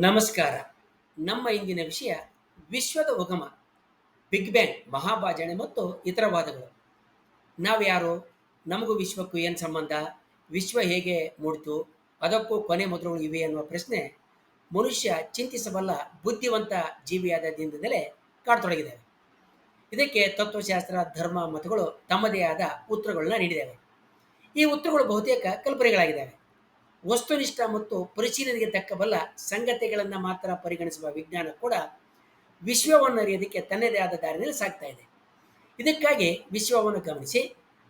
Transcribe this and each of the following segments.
ನಮಸ್ಕಾರ. ನಮ್ಮ ಇಂದಿನ ವಿಷಯ ವಿಶ್ವದ ಉಗಮ, ಬಿಗ್ ಬ್ಯಾಂಗ್, ಮಹಾಭಾಜನೆ ಮತ್ತು ಇತರ ವಾದಗಳು. ನಾವು ಯಾರು? ನಮಗೂ ವಿಶ್ವಕ್ಕೂ ಏನು ಸಂಬಂಧ? ವಿಶ್ವ ಹೇಗೆ ಮೂಡಿತು? ಅದಕ್ಕೂ ಕೊನೆ ಮೊದಲುಗಳು ಇವೆ ಎನ್ನುವ ಪ್ರಶ್ನೆ ಮನುಷ್ಯ ಚಿಂತಿಸಬಲ್ಲ ಬುದ್ಧಿವಂತ ಜೀವಿಯಾದ ದಿನದಿಂದಲೇ ಕಾಡತೊಡಗಿದ್ದಾವೆ. ಇದಕ್ಕೆ ತತ್ವಶಾಸ್ತ್ರ, ಧರ್ಮ, ಮತಗಳು ತಮ್ಮದೇ ಆದ ಉತ್ತರಗಳನ್ನ ನೀಡಿದ್ದಾವೆ. ಈ ಉತ್ತರಗಳು ಬಹುತೇಕ ಕಲ್ಪನೆಗಳಾಗಿದ್ದಾವೆ. ವಸ್ತುನಿಷ್ಠ ಮತ್ತು ಪರಿಶೀಲನೆಗೆ ತಕ್ಕಬಲ್ಲ ಸಂಗತಿಗಳನ್ನು ಮಾತ್ರ ಪರಿಗಣಿಸುವ ವಿಜ್ಞಾನ ಕೂಡ ವಿಶ್ವವನ್ನು ಅರಿಯೋದಕ್ಕೆ ತನ್ನದೇ ಆದ ದಾರಿಯಲ್ಲಿ ಸಾಗ್ತಾ ಇದೆ. ಇದಕ್ಕಾಗಿ ವಿಶ್ವವನ್ನು ಗಮನಿಸಿ,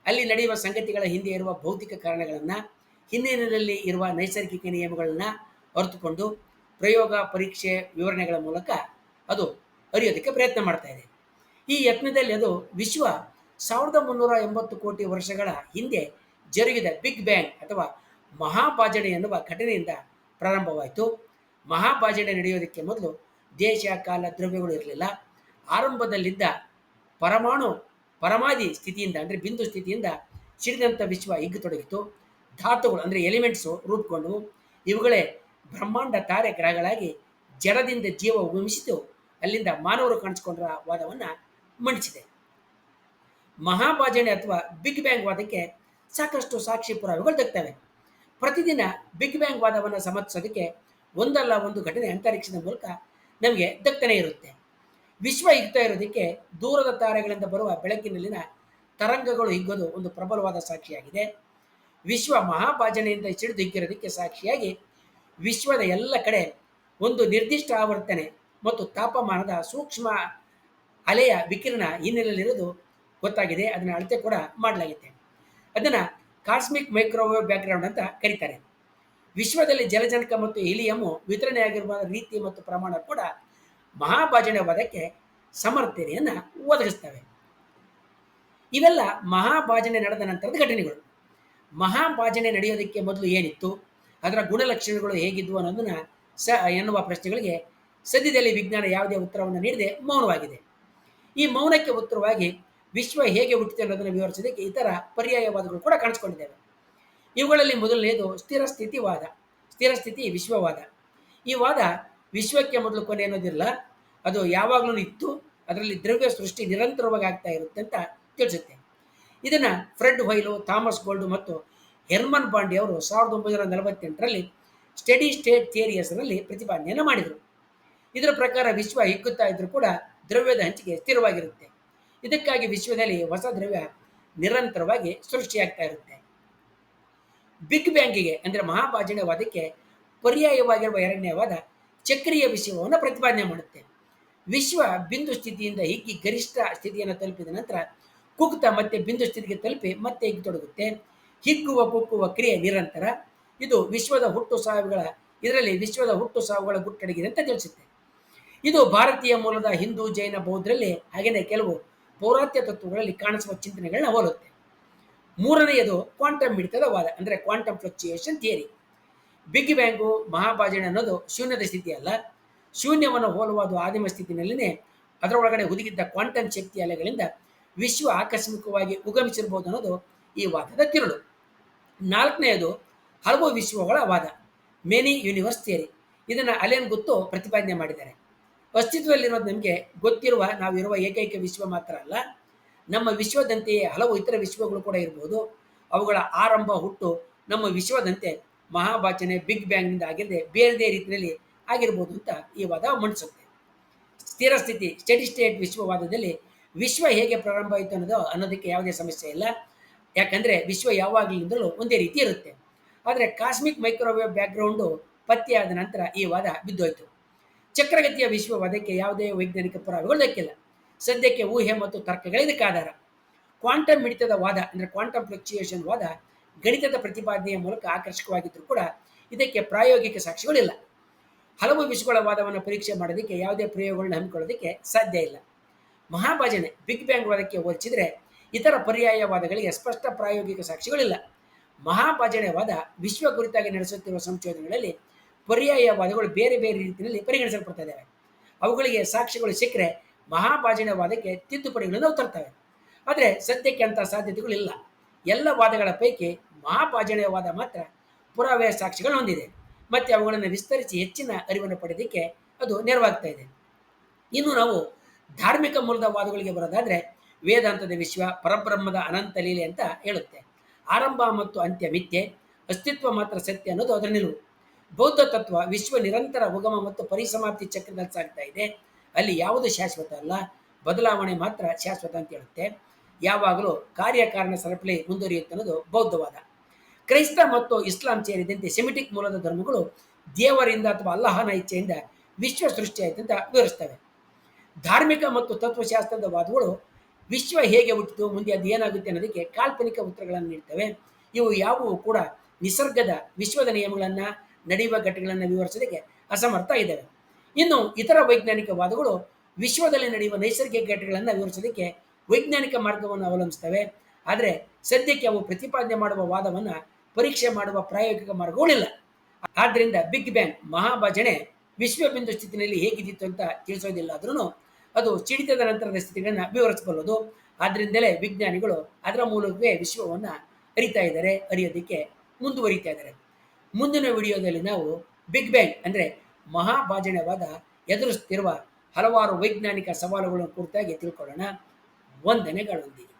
ಅಲ್ಲಿ ನಡೆಯುವ ಸಂಗತಿಗಳ ಹಿಂದೆ ಇರುವ ಭೌತಿಕ ಕಾರಣಗಳನ್ನು, ಹಿನ್ನೆಲೆಯಲ್ಲಿ ಇರುವ ನೈಸರ್ಗಿಕ ನಿಯಮಗಳನ್ನು ಅರಿತುಕೊಂಡು ಪ್ರಯೋಗ, ಪರೀಕ್ಷೆ, ವಿವರಣೆಗಳ ಮೂಲಕ ಅದು ಅರಿಯೋದಕ್ಕೆ ಪ್ರಯತ್ನ ಮಾಡ್ತಾ ಇದೆ. ಈ ಯತ್ನದಲ್ಲಿ ಅದು ವಿಶ್ವ ಸಾವಿರದ ಮುನ್ನೂರ ಎಂಬತ್ತು ಕೋಟಿ ವರ್ಷಗಳ ಹಿಂದೆ ಜರುಗಿದ ಬಿಗ್ ಬ್ಯಾಂಗ್ ಅಥವಾ ಮಹಾಭಾಜನೆ ಎನ್ನುವ ಘಟನೆಯಿಂದ ಪ್ರಾರಂಭವಾಯಿತು. ಮಹಾಭಾಜನೆ ನಡೆಯೋದಕ್ಕೆ ಮೊದಲು ದೇಶ, ಕಾಲ, ದ್ರವ್ಯಗಳು ಇರಲಿಲ್ಲ. ಆರಂಭದಲ್ಲಿದ್ದ ಪರಮಾಣು, ಪರಮಾದಿ ಸ್ಥಿತಿಯಿಂದ, ಅಂದರೆ ಬಿಂದು ಸ್ಥಿತಿಯಿಂದ ಸಿಡಿದಂಥ ವಿಶ್ವ ಹಿಗ್ಗತೊಡಗಿತು ಧಾತುಗಳು, ಅಂದರೆ ಎಲಿಮೆಂಟ್ಸು ರೂಪುಗೊಂಡವು. ಇವುಗಳೇ ಬ್ರಹ್ಮಾಂಡ ತಾರೆ ಗ್ರಹಗಳಾಗಿ ಜಡದಿಂದ ಜೀವ ಉಗಮಿಸಿತು ಅಲ್ಲಿಂದ ಮಾನವರು ಕಾಣಿಸಿಕೊಂಡ್ರ ವಾದವನ್ನು ಮಂಡಿಸಿದೆ ಮಹಾಭಾಜನೆ ಅಥವಾ ಬಿಗ್ ಬ್ಯಾಂಗ್ ವಾದಕ್ಕೆ ಸಾಕಷ್ಟು ಸಾಕ್ಷಿ ಪುರಾವೆಗಳು ದಕ್ತವೆ ಪ್ರತಿದಿನ ಬಿಗ್ ಬ್ಯಾಂಗ್ ವಾದವನ್ನು ಸಮರ್ಥಿಸೋದಕ್ಕೆ ಒಂದಲ್ಲ ಒಂದು ಘಟನೆ ಅಂತರಿಕ್ಷದ ಮೂಲಕ ನಮಗೆ ದಕ್ಕನೆ ಇರುತ್ತೆ. ವಿಶ್ವ ಹಿಗ್ತಾ ಇರೋದಕ್ಕೆ ದೂರದ ತಾರೆಗಳಿಂದ ಬರುವ ಬೆಳಕಿನಲ್ಲಿನ ತರಂಗಗಳು ಹಿಗ್ಗೋದು ಒಂದು ಪ್ರಬಲವಾದ ಸಾಕ್ಷಿಯಾಗಿದೆ. ವಿಶ್ವ ಮಹಾಭಾಜನೆಯಿಂದ ಸಿಡಿದು ಹಿಗ್ಗಿರೋದಕ್ಕೆ ಸಾಕ್ಷಿಯಾಗಿ ವಿಶ್ವದ ಎಲ್ಲ ಕಡೆ ಒಂದು ನಿರ್ದಿಷ್ಟ ಆವರ್ತನೆ ಮತ್ತು ತಾಪಮಾನದ ಸೂಕ್ಷ್ಮ ಅಲೆಯ ವಿಕಿರಣ ಹಿನ್ನೆಲೆಯಲ್ಲಿರೋದು ಗೊತ್ತಾಗಿದೆ. ಅದನ್ನು ಅಳತೆ ಕೂಡ ಮಾಡಲಾಗಿದೆ. ಅದನ್ನು ಕಾಸ್ಮಿಕ್ ಮೈಕ್ರೋವೇವ್ ಬ್ಯಾಕ್ಗ್ರೌಂಡ್ ಅಂತ ಕರೀತಾರೆ. ವಿಶ್ವದಲ್ಲಿ ಜಲಜನಕ ಮತ್ತು ಹೀಲಿಯಮ್ಮು ವಿತರಣೆಯಾಗಿರುವ ರೀತಿ ಮತ್ತು ಪ್ರಮಾಣ ಕೂಡ ಮಹಾಭಾಜನವಾದಕ್ಕೆ ಸಮರ್ಥನೆಯನ್ನು ಒದಗಿಸ್ತವೆ ಇವೆಲ್ಲ ಮಹಾಭಾಜನೆ ನಡೆದ ನಂತರದ ಘಟನೆಗಳು. ಮಹಾಭಾಜನೆ ನಡೆಯೋದಕ್ಕೆ ಮೊದಲು ಏನಿತ್ತು? ಅದರ ಗುಣಲಕ್ಷಣಗಳು ಹೇಗಿದ್ವು ಅನ್ನೋದನ್ನ ಸ ಎನ್ನುವ ಪ್ರಶ್ನೆಗಳಿಗೆ ಸದ್ಯದಲ್ಲಿ ವಿಜ್ಞಾನ ಯಾವುದೇ ಉತ್ತರವನ್ನು ನೀಡದೆ ಮೌನವಾಗಿದೆ. ಈ ಮೌನಕ್ಕೆ ಉತ್ತರವಾಗಿ ವಿಶ್ವ ಹೇಗೆ ಹುಟ್ಟಿದೆ ಅನ್ನೋದನ್ನು ವಿವರಿಸೋದಕ್ಕೆ ಇತರ ಪರ್ಯಾಯವಾದಗಳು ಕೂಡ ಕಾಣಿಸ್ಕೊಂಡಿದ್ದೇವೆ. ಇವುಗಳಲ್ಲಿ ಮೊದಲನೆಯದು ಸ್ಥಿರ ಸ್ಥಿತಿವಾದ, ಸ್ಥಿರ ಸ್ಥಿತಿ ವಿಶ್ವವಾದ. ಈ ವಾದ ವಿಶ್ವಕ್ಕೆ ಮೊದಲು ಕೊನೆ ಅನ್ನೋದಿಲ್ಲ, ಅದು ಯಾವಾಗಲೂ ಇತ್ತು, ಅದರಲ್ಲಿ ದ್ರವ್ಯ ಸೃಷ್ಟಿ ನಿರಂತರವಾಗಿ ಆಗ್ತಾ ಇರುತ್ತೆ ಅಂತ ತಿಳಿಸುತ್ತೆ. ಇದನ್ನು ಫ್ರೆಡ್ ವೈಲು ಥಾಮಸ್ ಗೋಲ್ಡ್ ಮತ್ತು ಹೆರ್ಮನ್ ಬಾಂಡಿ ಅವರು ಸಾವಿರದ ಒಂಬೈನೂರ ನಲವತ್ತೆಂಟರಲ್ಲಿ ಸ್ಟಡಿ ಸ್ಟೇಟ್ ಥಿಯರಿ ಹೆಸರಲ್ಲಿ ಪ್ರತಿಪಾದನೆಯನ್ನು ಮಾಡಿದರು. ಇದರ ಪ್ರಕಾರ ವಿಶ್ವ ಹಿಕ್ಕುತ್ತಾ ಇದ್ರೂ ಕೂಡ ದ್ರವ್ಯದ ಹಂಚಿಕೆ ಸ್ಥಿರವಾಗಿರುತ್ತೆ. ಇದಕ್ಕಾಗಿ ವಿಶ್ವದಲ್ಲಿ ಹೊಸ ದ್ರವ್ಯ ನಿರಂತರವಾಗಿ ಸೃಷ್ಟಿಯಾಗ್ತಾ ಇರುತ್ತೆ. ಬಿಗ್ ಬ್ಯಾಂಕಿಗೆ ಅಂದರೆ ಮಹಾಭಾಜನವಾದಕ್ಕೆ ಪರ್ಯಾಯವಾಗಿರುವ ಎರಡನೇ ವಾದ ಚಕ್ರೀಯ ವಿಷಯವನ್ನು ಪ್ರತಿಪಾದನೆ ಮಾಡುತ್ತೆ. ವಿಶ್ವ ಬಿಂದು ಸ್ಥಿತಿಯಿಂದ ಹಿಗ್ಗಿ ಗರಿಷ್ಠ ಸ್ಥಿತಿಯನ್ನು ತಲುಪಿದ ನಂತರ ಕುಗ್ತ ಮತ್ತೆ ಬಿಂದು ಸ್ಥಿತಿಗೆ ತಲುಪಿ ಮತ್ತೆ ಹಿಗ್ಗತೊಡಗುತ್ತೆ ಹಿಗ್ಗುವ ಕುಕ್ಕುವ ಕ್ರಿಯೆ ನಿರಂತರ. ಇದು ವಿಶ್ವದ ಹುಟ್ಟು ಸಾವುಗಳ, ಇದರಲ್ಲಿ ವಿಶ್ವದ ಹುಟ್ಟು ಸಾವುಗಳ ಗುಟ್ಟಡಗಿದೆ ಅಂತ ತಿಳಿಸುತ್ತೆ. ಇದು ಭಾರತೀಯ ಮೂಲದ ಹಿಂದೂ ಜೈನ ಬೌದ್ಧರಲ್ಲಿ ಹಾಗೆಯೇ ಕೆಲವು ಪೌರಾತ್ಯ ತತ್ವಗಳಲ್ಲಿ ಕಾಣಿಸುವ ಚಿಂತನೆಗಳನ್ನ ಹೋಲುತ್ತೆ. ಮೂರನೆಯದು ಕ್ವಾಂಟಮ್ ಮಿಡಿತದ ವಾದ ಅಂದರೆ quantum fluctuation theory big bang ಮಹಾಭಾಜನೆ ಅನ್ನೋದು ಶೂನ್ಯದ ಸ್ಥಿತಿ ಅಲ್ಲ. ಶೂನ್ಯವನ್ನು ಹೋಲುವ ಅದು ಆದಿಮ ಸ್ಥಿತಿನಲ್ಲಿನೇ ಅದರೊಳಗಡೆ ಹುದುಗಿದ್ದ ಕ್ವಾಂಟಮ್ ಶಕ್ತಿ ಅಲೆಗಳಿಂದ ವಿಶ್ವ ಆಕಸ್ಮಿಕವಾಗಿ ಉಗಮಿಸಿರಬಹುದು ಅನ್ನೋದು ಈ ವಾದದ ತಿರುಳು ನಾಲ್ಕನೆಯದು ಹಲವು ವಿಶ್ವಗಳ ವಾದ ಮೆನಿ ಯೂನಿವರ್ಸ್ ಥಿಯರಿ ಇದನ್ನು ಅಲೆನ್ ಗುತ್ತು ಪ್ರತಿಪಾದನೆ ಮಾಡಿದ್ದಾರೆ. ಅಸ್ತಿತ್ವದಲ್ಲಿರೋದು ನಮಗೆ ಗೊತ್ತಿರುವ ನಾವಿರುವ ಏಕೈಕ ವಿಶ್ವ ಮಾತ್ರ ಅಲ್ಲ, ನಮ್ಮ ವಿಶ್ವದಂತೆಯೇ ಹಲವು ಇತರ ವಿಶ್ವಗಳು ಕೂಡ ಇರ್ಬೋದು. ಅವುಗಳ ಆರಂಭ ಹುಟ್ಟು ನಮ್ಮ ವಿಶ್ವದಂತೆ ಮಹಾಭಾಚನೆ, ಬಿಗ್ ಬ್ಯಾಂಗ್ನಿಂದ ಆಗಿರದೆ ಬೇರೆದೇ ರೀತಿಯಲ್ಲಿ ಆಗಿರ್ಬೋದು ಅಂತ ಈ ವಾದ ಮಂಡಿಸುತ್ತೆ. ಸ್ಥಿರ ಸ್ಥಿತಿ, ಸ್ಟಡಿ ಸ್ಟೇಟ್ ವಿಶ್ವವಾದದಲ್ಲಿ ವಿಶ್ವ ಹೇಗೆ ಪ್ರಾರಂಭ ಆಯಿತು ಅನ್ನೋದು ಅನ್ನೋದಕ್ಕೆ ಯಾವುದೇ ಸಮಸ್ಯೆ ಇಲ್ಲ. ಯಾಕಂದರೆ ವಿಶ್ವ ಯಾವಾಗಲಿಂದಲೂ ಒಂದೇ ರೀತಿ ಇರುತ್ತೆ. ಆದರೆ ಕಾಸ್ಮಿಕ್ ಮೈಕ್ರೋವೇವ್ ಬ್ಯಾಕ್ಗ್ರೌಂಡು ಪತ್ತೆಯಾದ ನಂತರ ಈ ವಾದ ಬಿದ್ದೋಯ್ತು. ಚಕ್ರಗತಿಯ ವಿಶ್ವವಾದಕ್ಕೆ ಯಾವುದೇ ವೈಜ್ಞಾನಿಕ ಪುರಾವೆಗಳು ದಕ್ಕಿಲ್ಲ. ಸದ್ಯಕ್ಕೆ ಊಹೆ ಮತ್ತು ತರ್ಕಗಳಿದಕ್ಕೆ ಆಧಾರ ಕ್ವಾಂಟಮ್ ಮಿಡಿತದ ವಾದ ಅಂದರೆ ಕ್ವಾಂಟಮ್ ಫ್ಲಕ್ಚುಯೇಷನ್ ವಾದ ಗಣಿತದ ಪ್ರತಿಪಾದನೆಯ ಮೂಲಕ ಆಕರ್ಷಕವಾಗಿದ್ದರೂ ಕೂಡ ಇದಕ್ಕೆ ಪ್ರಾಯೋಗಿಕ ಸಾಕ್ಷಿಗಳಿಲ್ಲ ಹಲವು ವಿಶ್ವಗಳ ವಾದವನ್ನು ಪರೀಕ್ಷೆ ಮಾಡೋದಕ್ಕೆ ಯಾವುದೇ ಪ್ರಯೋಗಗಳನ್ನ ಹಮ್ಮಿಕೊಳ್ಳೋದಕ್ಕೆ ಸಾಧ್ಯ ಇಲ್ಲ. ಮಹಾಭಾಜನೆ, ಬಿಗ್ ಬ್ಯಾಂಗ್ ವಾದಕ್ಕೆ ಹೋಲಿಸಿದರೆ ಇತರ ಪರ್ಯಾಯ ವಾದಗಳಿಗೆ ಸ್ಪಷ್ಟ ಪ್ರಾಯೋಗಿಕ ಸಾಕ್ಷಿಗಳಿಲ್ಲ. ಮಹಾಭಾಜನೆ ವಾದ ವಿಶ್ವ ಕುರಿತಾಗಿ ನಡೆಸುತ್ತಿರುವ ಸಂಶೋಧನೆಗಳಲ್ಲಿ ಪರ್ಯಾಯ ವಾದಗಳು ಬೇರೆ ಬೇರೆ ರೀತಿಯಲ್ಲಿ ಪರಿಗಣಿಸಲ್ಪಡ್ತಾ ಇದ್ದಾವೆ. ಅವುಗಳಿಗೆ ಸಾಕ್ಷಿಗಳು ಸಿಕ್ಕರೆ ಮಹಾಭಾಜನವಾದಕ್ಕೆ ತಿದ್ದುಪಡಿಗಳನ್ನು ತರ್ತವೆ. ಆದರೆ ಸದ್ಯಕ್ಕೆ ಅಂಥ ಸಾಧ್ಯತೆಗಳಿಲ್ಲ. ಎಲ್ಲ ವಾದಗಳ ಪೈಕಿ ಮಹಾಭಾಜನವಾದ ಮಾತ್ರ ಪುರಾವೆ ಸಾಕ್ಷಿಗಳು ಹೊಂದಿದೆ. ಮತ್ತು ಅವುಗಳನ್ನು ವಿಸ್ತರಿಸಿ ಹೆಚ್ಚಿನ ಅರಿವನ್ನು ಪಡೆಯೋದಕ್ಕೆ ಅದು ನೆರವಾಗ್ತಾ ಇದೆ. ಇನ್ನು ನಾವು ಧಾರ್ಮಿಕ ಮೂಲದ ವಾದಗಳಿಗೆ ಬರೋದಾದರೆ ವೇದಾಂತದ ವಿಶ್ವ, ಪರಬ್ರಹ್ಮದ ಅನಂತ ಲೀಲೆ ಅಂತ ಹೇಳುತ್ತೆ. ಆರಂಭ ಮತ್ತು ಅಂತ್ಯ ಮಿಥ್ಯೆ, ಅಸ್ತಿತ್ವ ಮಾತ್ರ ಸತ್ಯ ಅನ್ನೋದು ಅದರ ನಿಲುವು. ಬೌದ್ಧ ತತ್ವ ವಿಶ್ವ ನಿರಂತರ ಉಗಮ ಮತ್ತು ಪರಿಸಮಾಪ್ತಿ ಚಕ್ರದಲ್ಲಿ ಸಾಗ್ತಾ ಇದೆ. ಅಲ್ಲಿ ಯಾವುದು ಶಾಶ್ವತ ಅಲ್ಲ? ಬದಲಾವಣೆ ಮಾತ್ರ ಶಾಶ್ವತ ಅಂತ ಹೇಳುತ್ತೆ. ಯಾವಾಗಲೂ ಕಾರ್ಯಕಾರಣ ಸರಪಳಿ ಮುಂದುವರಿಯುತ್ತೆ ಅನ್ನೋದು ಬೌದ್ಧವಾದ. ಕ್ರೈಸ್ತ ಮತ್ತು ಇಸ್ಲಾಂ ಸೇರಿದಂತೆ ಸೆಮಿಟಿಕ್ ಮೂಲದ ಧರ್ಮಗಳು ದೇವರಿಂದ ಅಥವಾ ಅಲ್ಲಹನ ಇಚ್ಛೆಯಿಂದ ವಿಶ್ವ ಸೃಷ್ಟಿಯಾಯಿತು ಅಂತ ವಿವರಿಸ್ತವೆ. ಧಾರ್ಮಿಕ ಮತ್ತು ತತ್ವಶಾಸ್ತ್ರದ ವಾದಗಳು ವಿಶ್ವ ಹೇಗೆ ಹುಟ್ಟಿತು, ಮುಂದೆ ಅದು ಏನಾಗುತ್ತೆ ಅನ್ನೋದಕ್ಕೆ ಕಾಲ್ಪನಿಕ ಉತ್ತರಗಳನ್ನು ನೀಡ್ತವೆ. ಇವು ಯಾವುವು ಕೂಡ ನಿಸರ್ಗದ ವಿಶ್ವದ ನಿಯಮಗಳನ್ನು ನಡೆಯುವ ಘಟನೆಗಳನ್ನು ವಿವರಿಸೋದಕ್ಕೆ ಅಸಮರ್ಥ ಇದ್ದಾವೆ. ಇನ್ನು ಇತರ ವೈಜ್ಞಾನಿಕ ವಾದಗಳು ವಿಶ್ವದಲ್ಲಿ ನಡೆಯುವ ನೈಸರ್ಗಿಕ ಘಟನೆಗಳನ್ನು ವಿವರಿಸೋದಕ್ಕೆ ವೈಜ್ಞಾನಿಕ ಮಾರ್ಗವನ್ನು ಅವಲಂಬಿಸ್ತವೆ ಆದರೆ ಸದ್ಯಕ್ಕೆ ಅವು ಪ್ರತಿಪಾದನೆ ಮಾಡುವ ವಾದವನ್ನು ಪರೀಕ್ಷೆ ಮಾಡುವ ಪ್ರಾಯೋಗಿಕ ಮಾರ್ಗಗಳಿಲ್ಲ. ಆದ್ದರಿಂದ ಬಿಗ್ ಬ್ಯಾಂಗ್ ಮಹಾಭಜನೆ ವಿಶ್ವಬಿಂದು ಸ್ಥಿತಿನಲ್ಲಿ ಹೇಗಿದ್ದಿತ್ತು ಅಂತ ತಿಳಿಸೋದಿಲ್ಲ ಆದ್ರೂ ಅದು ಚಿಡಿತದ ನಂತರದ ಸ್ಥಿತಿಗಳನ್ನು ವಿವರಿಸಬಲ್ಲದು ಆದ್ದರಿಂದಲೇ ವಿಜ್ಞಾನಿಗಳು ಅದರ ಮೂಲಕವೇ ವಿಶ್ವವನ್ನು ಅರಿತಾ ಇದ್ದಾರೆ, ಅರಿಯೋದಕ್ಕೆ ಮುಂದುವರಿತಾ ಇದ್ದಾರೆ. ಮುಂದಿನ ವಿಡಿಯೋದಲ್ಲಿ ನಾವು ಬಿಗ್ ಬ್ಯಾಂಗ್ ಅಂದರೆ ಮಹಾಭಾಜನವಾದ ಎದುರಿಸುತ್ತಿರುವ ಹಲವಾರು ವೈಜ್ಞಾನಿಕ ಸವಾಲುಗಳನ್ನು ಕುರಿತಾಗಿ ತಿಳ್ಕೊಳ್ಳೋಣ. ವಂದನೆಗಳೊಂದಿಗೆ.